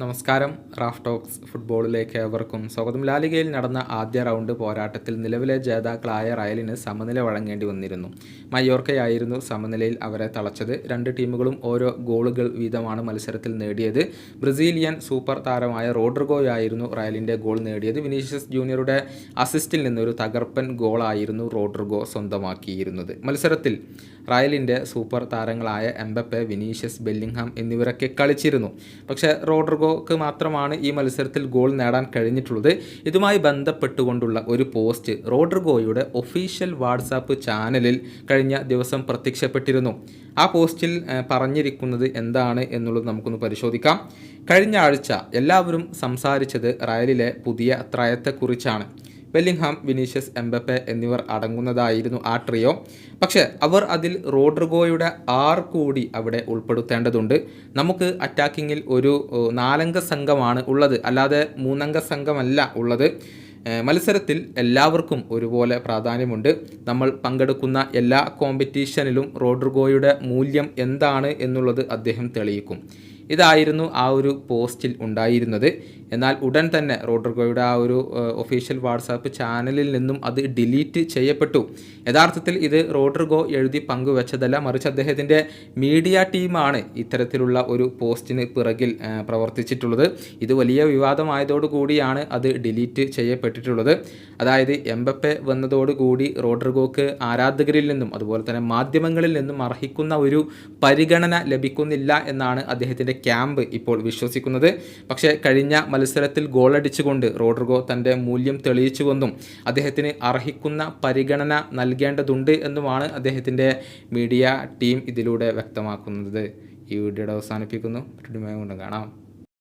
നമസ്കാരം. Raf talks ഫുട്ബോളിലേക്ക് ഏവർക്കും സ്വാഗതം. ലാലിഗയിൽ നടന്ന ആദ്യ റൗണ്ട് പോരാട്ടത്തിൽ നിലവിലെ ജേതാക്കളായ റയലിന് സമനില വഴങ്ങേണ്ടി വന്നിരുന്നു. മയോർക്കയായിരുന്നു സമനിലയിൽ അവരെ തളച്ചത്. രണ്ട് ടീമുകളും ഓരോ ഗോളുകൾ വീതമാണ് മത്സരത്തിൽ നേടിയത്. ബ്രസീലിയൻ സൂപ്പർ താരമായ റോഡ്രിഗോയായിരുന്നു റയലിന്റെ ഗോൾ നേടിയത്. വിനീഷ്യസ് ജൂനിയറുടെ അസിസ്റ്റിൽ നിന്നൊരു തകർപ്പൻ ഗോളായിരുന്നു റോഡ്രിഗോ സ്വന്തമാക്കിയിരുന്നത്. മത്സരത്തിൽ റയലിന്റെ സൂപ്പർ താരങ്ങളായ എംബപ്പെ വിനീഷ്യസ് ബെല്ലിംഗ്ഹാം എന്നിവരൊക്കെ കളിച്ചിരുന്നു. പക്ഷേ റോഡ്രിഗോക്ക് മാത്രമാണ് ഈ മത്സരത്തിൽ ഗോൾ നേടാൻ കഴിഞ്ഞിട്ടുള്ളത്. ഇതുമായി ബന്ധപ്പെട്ടുകൊണ്ടുള്ള ഒരു പോസ്റ്റ് റോഡ്രിഗോയുടെ ഒഫീഷ്യൽ വാട്സാപ്പ് ചാനലിൽ കഴിഞ്ഞ ദിവസം പ്രത്യക്ഷപ്പെട്ടിരുന്നു. ആ പോസ്റ്റിൽ പറഞ്ഞിരിക്കുന്നത് എന്താണ് എന്നുള്ളത് നമുക്കൊന്ന് പരിശോധിക്കാം. കഴിഞ്ഞ ആഴ്ച എല്ലാവരും സംസാരിച്ചത് റയലിലെ പുതിയ ത്രയത്തെക്കുറിച്ചാണ് വെല്ലിംഗ്ഹാം വിനീഷ്യസ് എംബപ്പെ എന്നിവർ അടങ്ങുന്നതായിരുന്നു ആ ട്രിയോ. പക്ഷേ അവർ അതിൽ റോഡ്രിഗോയുടെ ആർ കൂടി അവിടെ ഉൾപ്പെടുത്തേണ്ടതുണ്ട്. നമുക്ക് അറ്റാക്കിങ്ങിൽ ഒരു നാലംഗ സംഘമാണ് ഉള്ളത്. അല്ലാതെ മൂന്നംഗ സംഘമല്ല ഉള്ളത്. മത്സരത്തിൽ എല്ലാവർക്കും ഒരുപോലെ പ്രാധാന്യമുണ്ട്. നമ്മൾ പങ്കെടുക്കുന്ന എല്ലാ കോമ്പറ്റീഷനിലും റോഡ്രിഗോയുടെ മൂല്യം എന്താണ് എന്നുള്ളത് അദ്ദേഹം തെളിയിക്കും. ഇതായിരുന്നു ആ ഒരു പോസ്റ്റിൽ ഉണ്ടായിരുന്നത്. എന്നാൽ ഉടൻ തന്നെ റോഡർഗോയുടെ ആ ഒരു ഒഫീഷ്യൽ വാട്സാപ്പ് ചാനലിൽ നിന്നും അത് ഡിലീറ്റ് ചെയ്യപ്പെട്ടു. യഥാർത്ഥത്തിൽ ഇത് റോഡർഗോ എഴുതി പങ്കുവച്ചതല്ല മറിച്ച് അദ്ദേഹത്തിന്റെ മീഡിയ ടീമാണ് ഇത്തരത്തിലുള്ള ഒരു പോസ്റ്റിന് പിറകിൽ പ്രവർത്തിച്ചിട്ടുള്ളത്. ഇത് വലിയ വിവാദമായതോടുകൂടിയാണ് അത് ഡിലീറ്റ് ചെയ്യപ്പെട്ടിട്ടുള്ളത്. അതായത് എംബപ്പെ വന്നതോടുകൂടി റോഡർഗോക്ക് ആരാധകരിൽ നിന്നും അതുപോലെ തന്നെ മാധ്യമങ്ങളിൽ നിന്നും അർഹിക്കുന്ന ഒരു പരിഗണന ലഭിക്കുന്നില്ല എന്നാണ് അദ്ദേഹത്തിന്റെ ക്യാമ്പ് ഇപ്പോൾ വിശ്വസിക്കുന്നത്. പക്ഷേ കഴിഞ്ഞ മത്സരത്തിൽ ഗോളടിച്ചുകൊണ്ട് റോഡ്രിഗോ തന്റെ മൂല്യം തെളിയിച്ചുവെന്നും അദ്ദേഹത്തിന് അർഹിക്കുന്ന പരിഗണന നൽകേണ്ടതുണ്ട് എന്നുമാണ് അദ്ദേഹത്തിന്റെ മീഡിയ ടീം ഇതിലൂടെ വ്യക്തമാക്കുന്നത്. ഈ വീഡിയോയുടെ അവസാനിപ്പിക്കുന്നു. മറ്റൊരു കാണാം.